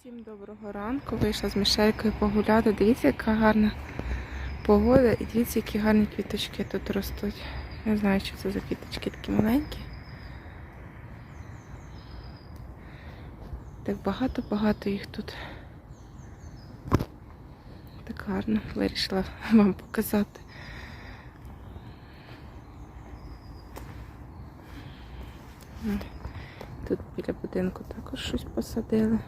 Всім доброго ранку. Вийшла з Мішелькою погуляти. Дивіться, яка гарна погода і дивіться, які гарні квіточки тут ростуть. Не знаю, що це за квіточки такі маленькі. Так багато-багато їх тут. Так гарно. Вирішила вам показати. Тут біля будинку також щось посадили.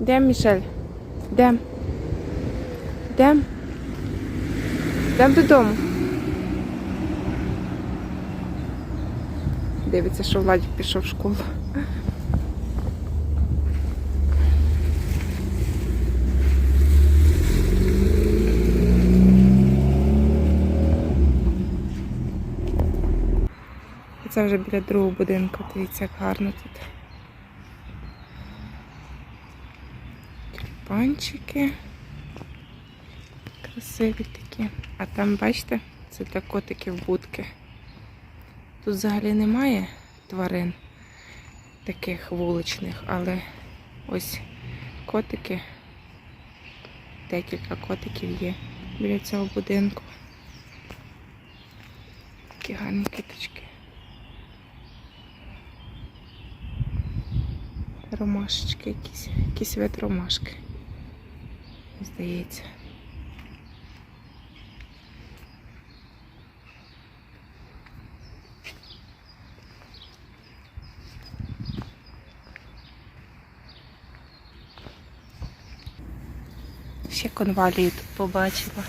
Йдем, Мішель. Йдем. Йдем. Йдем додому. Дивиться, що Владик пішов в школу. Це вже біля другого будинку. Дивіться, як гарно тут. Тюльпанчики. Красиві такі. А там, бачите, це для котиків будки. Тут взагалі немає тварин таких вуличних, але ось котики, декілька котиків є біля цього будинку. Такі гарні киточки. Ромашечки якісь, якісь вид ромашки. Здається. Ще конвалію тут побачила.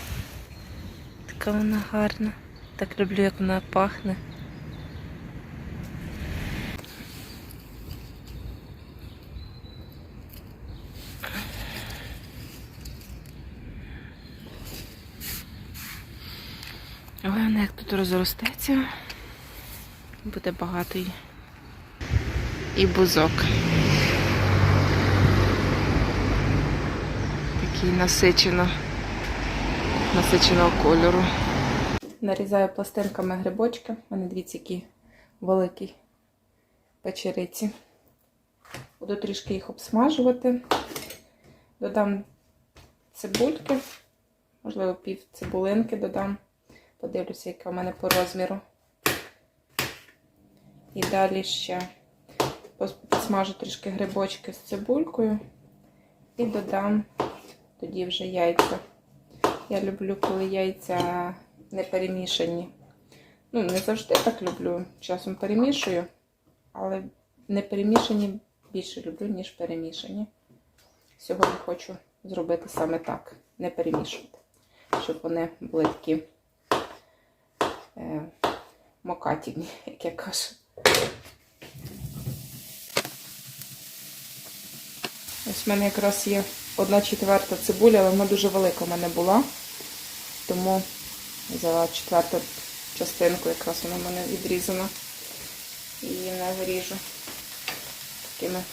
Така вона гарна. Так люблю, як вона пахне. Головне, як тут розростеться, буде багато і, бузок. Такий насичено, насиченого кольору. Нарізаю пластинками грибочки. Мене дивіться, які великі печериці. Буду трішки їх обсмажувати. Додам цибульки, можливо, пів цибулинки додам. Подивлюся, яка в мене по розміру. І далі ще підсмажу трішки грибочки з цибулькою і додам тоді вже яйця. Я люблю, коли яйця не перемішані. Ну, не завжди так люблю. Часом перемішую, але не перемішані більше люблю, ніж перемішані. Сьогодні хочу зробити саме так, не перемішувати, щоб вони були такі мокатівні, як я кажу. Ось в мене якраз є одна четверта цибуля, але вона дуже велика в мене була. Тому взяла четверту частинку, якраз вона в мене відрізана. І не виріжу такими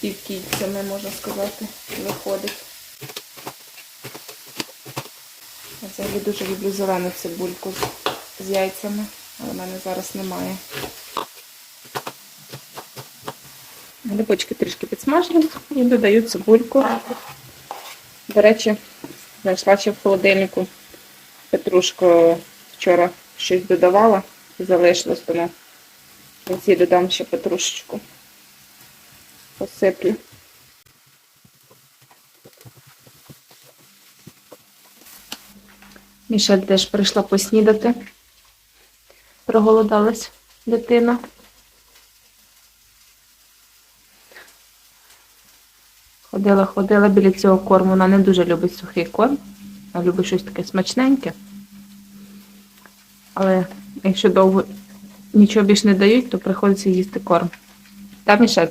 півкільцями, можна сказати, виходить. Я взагалі дуже люблю зелену цибульку з, яйцями, але в мене зараз немає. Грибочки трішки підсмажені і додаю цибульку. До речі, знайшла ще в холодильнику петрушку вчора щось додавала і залишилось, тому в додам ще петрушечку. Посиплю. Мішель теж прийшла поснідати. Проголодалась дитина. Ходила, ходила біля цього корму. Вона не дуже любить сухий корм, а любить щось таке смачненьке. Але якщо довго нічого більш не дають, то приходиться їсти корм. Так, Мішель?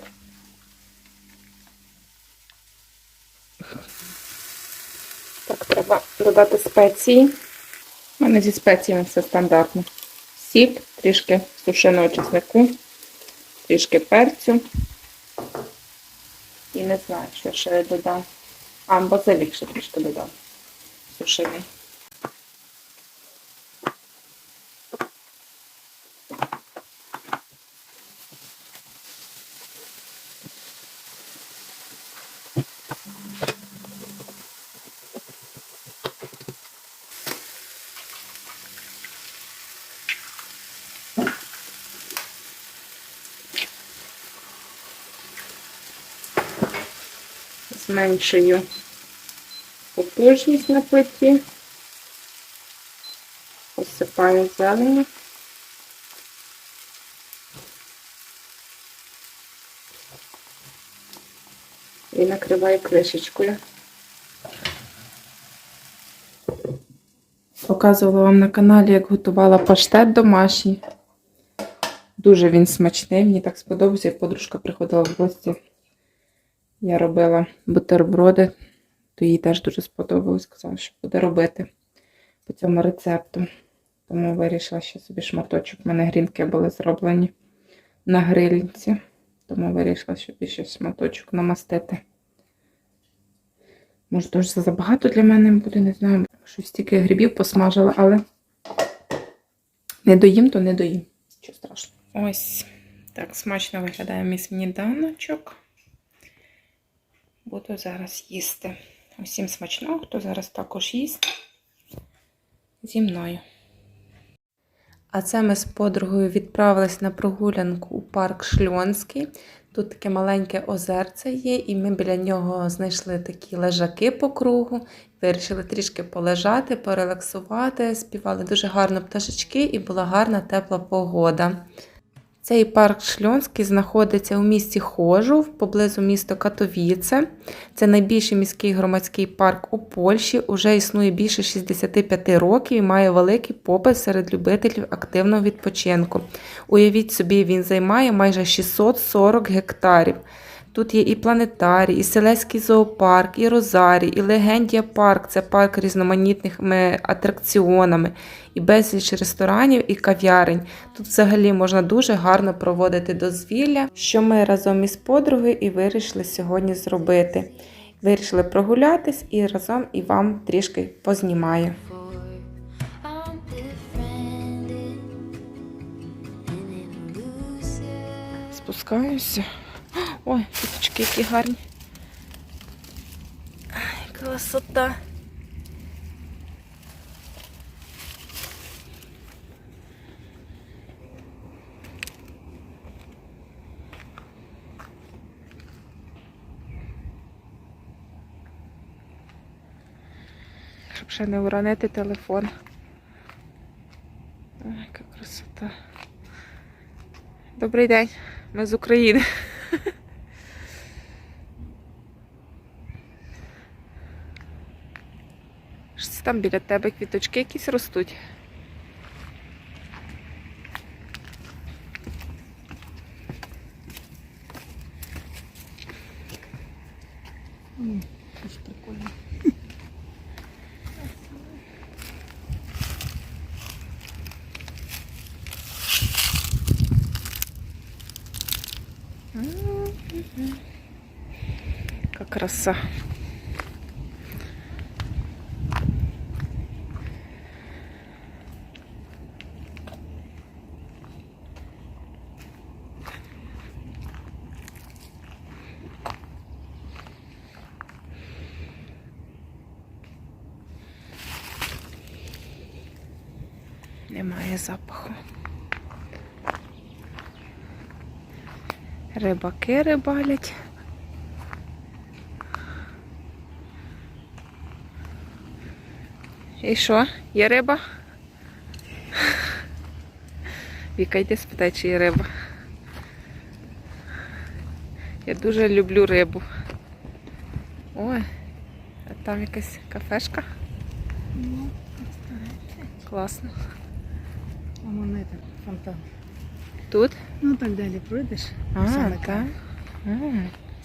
Так, треба додати спеції. У мене зі спеціями все стандартно. Сіль, трішки сушеного чеснику, трішки перцю. І не знаю, що ще я додам. А, базилік ще трішки додам. Сушений. Зменшую потужність на плиті. Посипаю зелені. І накриваю кришечкою. Показувала вам на каналі, як готувала паштет домашній. Дуже він смачний, мені так сподобався. Як подружка приходила в гості. Я робила бутерброди, то їй теж дуже сподобалось. Сказала, що буде робити по цьому рецепту. Тому вирішила ще собі шматочок. У мене грінки були зроблені на грильці. Тому вирішила собі ще шматочок намастити. Може, дуже забагато для мене буде, не знаю. Щось стільки грибів посмажила, але не доїм, то не доїм. Що страшно. Ось так смачно виглядає мій сніданочок. Буду зараз їсти. Усім смачного, хто зараз також їсть зі мною. А це ми з подругою відправились на прогулянку у парк Шльонський. Тут таке маленьке озерце є, і ми біля нього знайшли такі лежаки по кругу. Вирішили трішки полежати, порелаксувати. Співали дуже гарно пташечки і була гарна тепла погода. Цей парк Шльонський знаходиться у місті Хожув, поблизу міста Катовіце. Це найбільший міський громадський парк у Польщі. Уже існує більше 65 років і має великий попит серед любителів активного відпочинку. Уявіть собі, він займає майже 640 гектарів. Тут є і планетарій, і селеський зоопарк, і Розарій, і Легендія парк це парк різноманітними атракціонами, і безліч ресторанів і кав'ярень. Тут взагалі можна дуже гарно проводити дозвілля, що ми разом із подругою і вирішили сьогодні зробити. Вирішили прогулятись і разом і вам трішки познімаю. Спускаюся. Ой, квіточки які гарні. Ай, красота. Щоб ще не уронити телефон. Ай, яка красота. Добрий день, ми з України. Що це там біля тебе квіточки якісь ростуть? Щось прикольне. Яка краса. Немає запаху. Рибаки рибалять. І що? Є риба? Віка, йди спитай, чи є риба. Я дуже люблю рибу. Ой, а там якась кафешка. Ну. Класно. А монета, фонтан. Тут? Ну так далі пройдеш. А, так.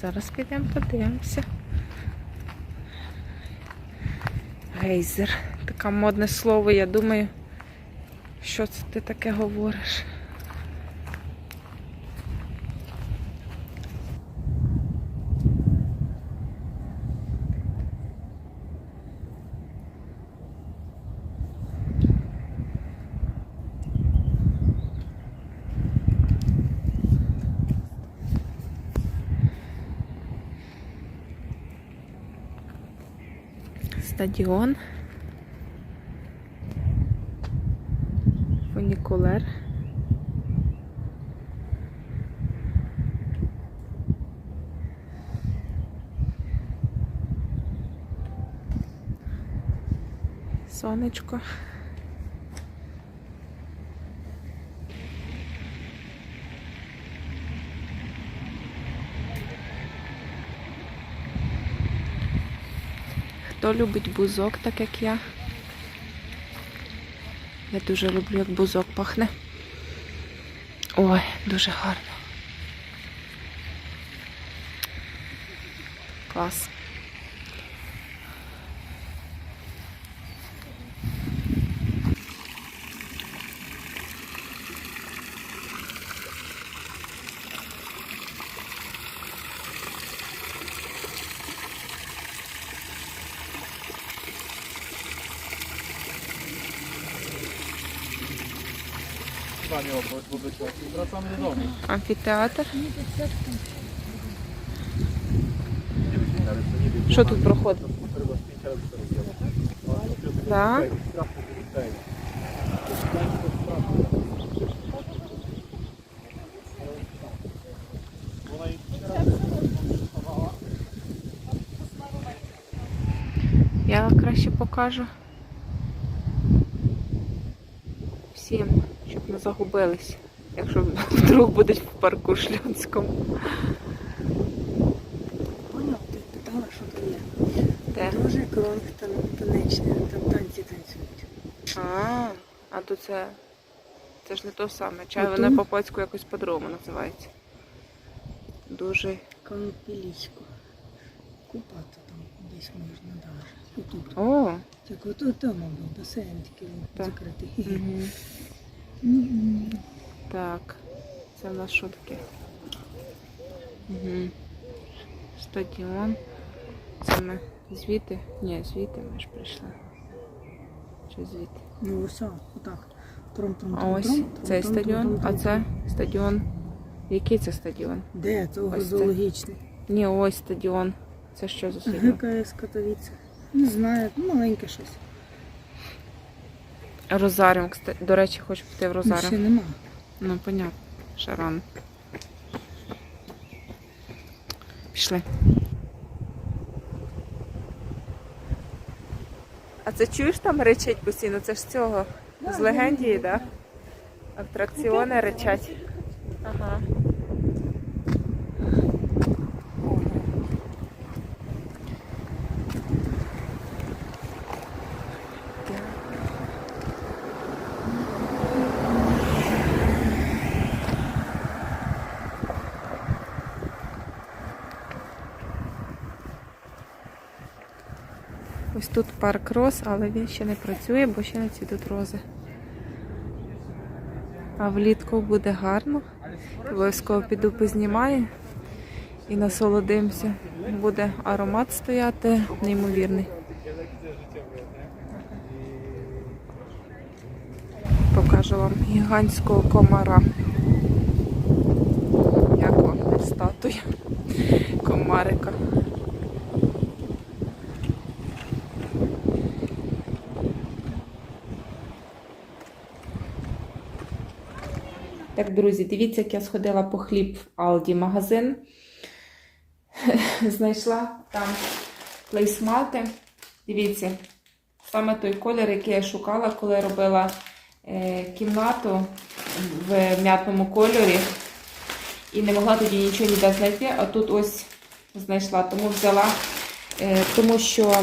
Зараз підемо подивимося. Гейзер. Таке модне слово, я думаю, що це ти таке говориш? Стадіон. Фунікулер. Сонечко. Хто любить бузок, так як я? Я дуже люблю, як бузок пахне. Ой, дуже гарно. Клас. Амфітеатр. Що тут проходить? Да? Я краще покажу. Всім, не загубились, якщо вдруг будуть в парку Шльонському. Поняв, ти питала, що то є. Де? Дуже кронг тан- танечний, там танці танцюють. А, а то це. Це ж не то саме. Чай Ото? вона по польську якось по-другому називається. Дуже. Конопіліську. Купати там десь можна даже. Отут. О! Так ото там був басейн такий він Так. закритий. Так. Це в нас таке? Угу. Стадіон. Це ми звідти? Ні, звідти ми ж прийшли. Чи звідти? Ну ось, о, отак. Тром, тром, А тром, ось тром, цей тром, тром, стадіон, тром, а це стадіон. Який це стадіон? Де? Того Ось це. зоологічний. Ні, ось стадіон. Це що за стадіон? ГКС Катовіце. Не знаю, маленьке щось. Розаріум, кстати. До речі, хочу піти в розаріум. ще нема. Ну, понятно. Шаран. Пішли. А це чуєш там речать постійно? Це ж з цього. З легендії, так? Да? Атракціони речать. Ага. Тут парк роз, але він ще не працює, бо ще не цвітуть рози. А влітку буде гарно. Обов'язково піду познімаю і насолодимося. Буде аромат стояти неймовірний. Покажу вам гігантського комара. Як вам статуя комарика. Друзі, дивіться, як я сходила по хліб в Алді магазин. Знайшла там плейсмати. Дивіться, саме той колір, який я шукала, коли робила е, кімнату в м'ятному кольорі. І не могла тоді нічого ніде знайти, а тут ось знайшла, тому взяла, е, тому що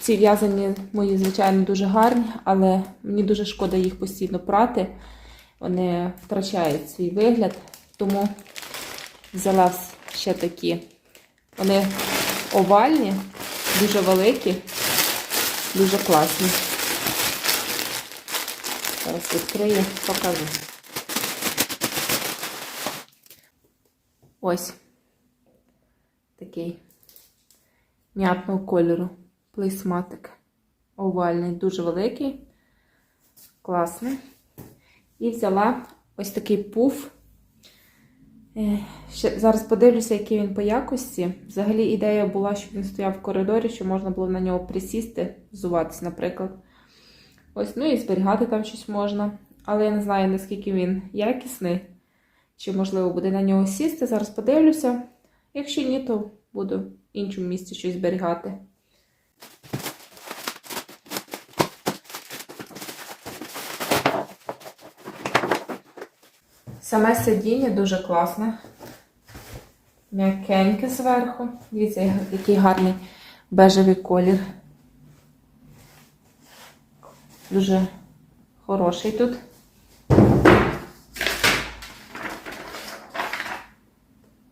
ці в'язані мої, звичайно, дуже гарні, але мені дуже шкода їх постійно прати вони втрачають свій вигляд, тому взяла ще такі. Вони овальні, дуже великі, дуже класні. Зараз відкрию, покажу. Ось такий м'ятного кольору плейсматик. Овальний, дуже великий, класний. І взяла ось такий пуф Е, Ще зараз подивлюся, який він по якості. Взагалі ідея була, щоб він стояв в коридорі, щоб можна було на нього присісти, взуватися, наприклад. Ось, ну і зберігати там щось можна. Але я не знаю, наскільки він якісний, чи можливо буде на нього сісти. Зараз подивлюся. Якщо ні, то буду в іншому місці щось зберігати. Саме сидіння дуже класне. М'якеньке зверху. Дивіться, який гарний бежевий колір. Дуже хороший тут.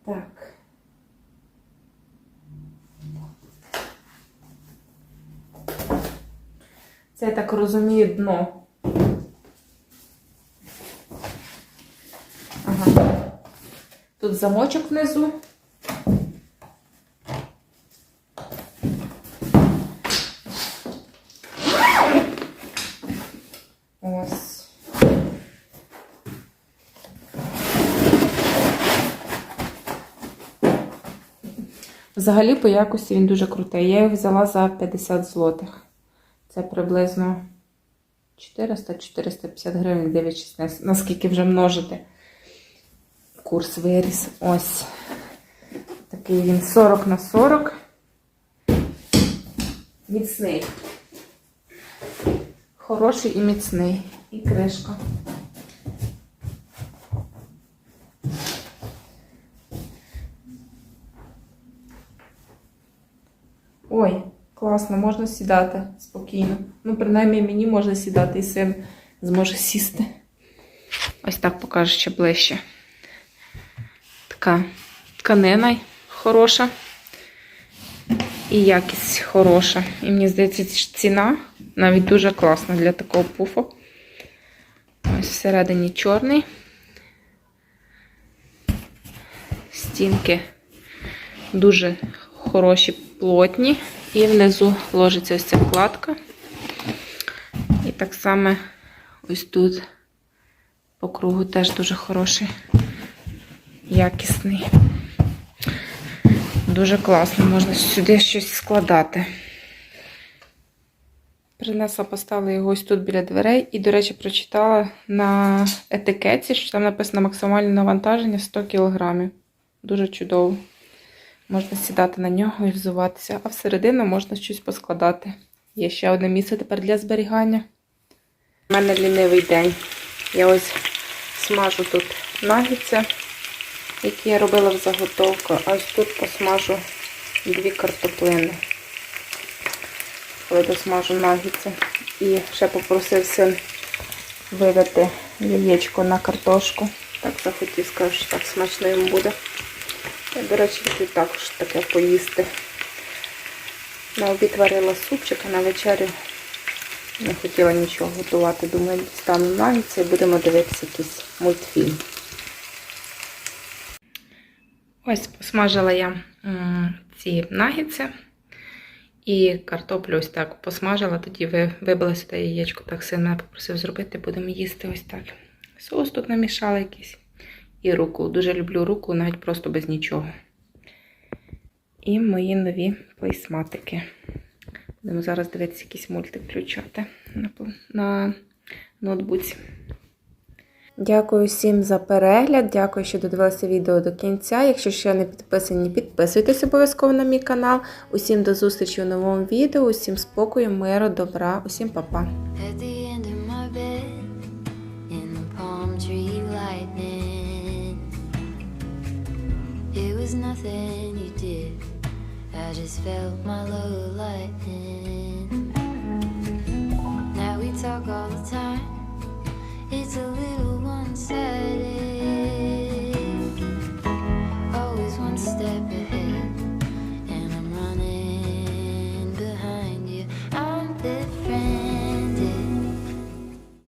Так. Це, я так розумію, дно. Тут замочок внизу. Ось. Взагалі по якості він дуже крутий. Я його взяла за 50 злотих. Це приблизно 400-450 гривень, дивлячись, наскільки вже множити. Курс виріс. Ось. Такий він 40 на 40. Міцний. Хороший і міцний. І кришка. Ой, класно, можна сідати спокійно. Ну, принаймні, мені можна сідати, і син зможе сісти. Ось так покажу ще ближче. Така тканина хороша. І якість хороша. І мені здається, ціна навіть дуже класна для такого пуфу. Ось всередині чорний. Стінки дуже хороші, плотні. І внизу ложиться ось ця вкладка. І так само ось тут по кругу теж дуже хороший, якісний. Дуже класно, можна сюди щось складати. Принесла, поставила його ось тут біля дверей. І, до речі, прочитала на етикетці, що там написано максимальне навантаження 100 кг. Дуже чудово. Можна сідати на нього і взуватися, а всередину можна щось поскладати. Є ще одне місце тепер для зберігання. У мене лінивий день. Я ось смажу тут нагідця, які я робила в заготовку, а ось тут посмажу дві картоплини. Коли досмажу нагідця. І ще попросив син вивити яєчко на картошку. Так захотів, сказав, що так смачно йому буде. Я, до речі, хотів також таке поїсти. На обід варила супчик, а на вечерю не хотіла нічого готувати. Думаю, дістану нагідця і будемо дивитися якийсь мультфільм. Ось посмажила я ці нагідці. І картоплю ось так посмажила, тоді ви- вибила сюди яєчко, так син мене попросив зробити, будемо їсти ось так. Соус тут намішала якийсь. І руку. Дуже люблю руку, навіть просто без нічого. І мої нові плейсматики. Будемо зараз дивитися якийсь мультик включати на ноутбуці. Дякую всім за перегляд. Дякую, що додивилися відео до кінця. Якщо ще не підписані, підписуйтесь обов'язково на мій канал. Усім до зустрічі у новому відео. Усім спокою, миру, добра, усім па-па. Talk all the time, It's a little one sided.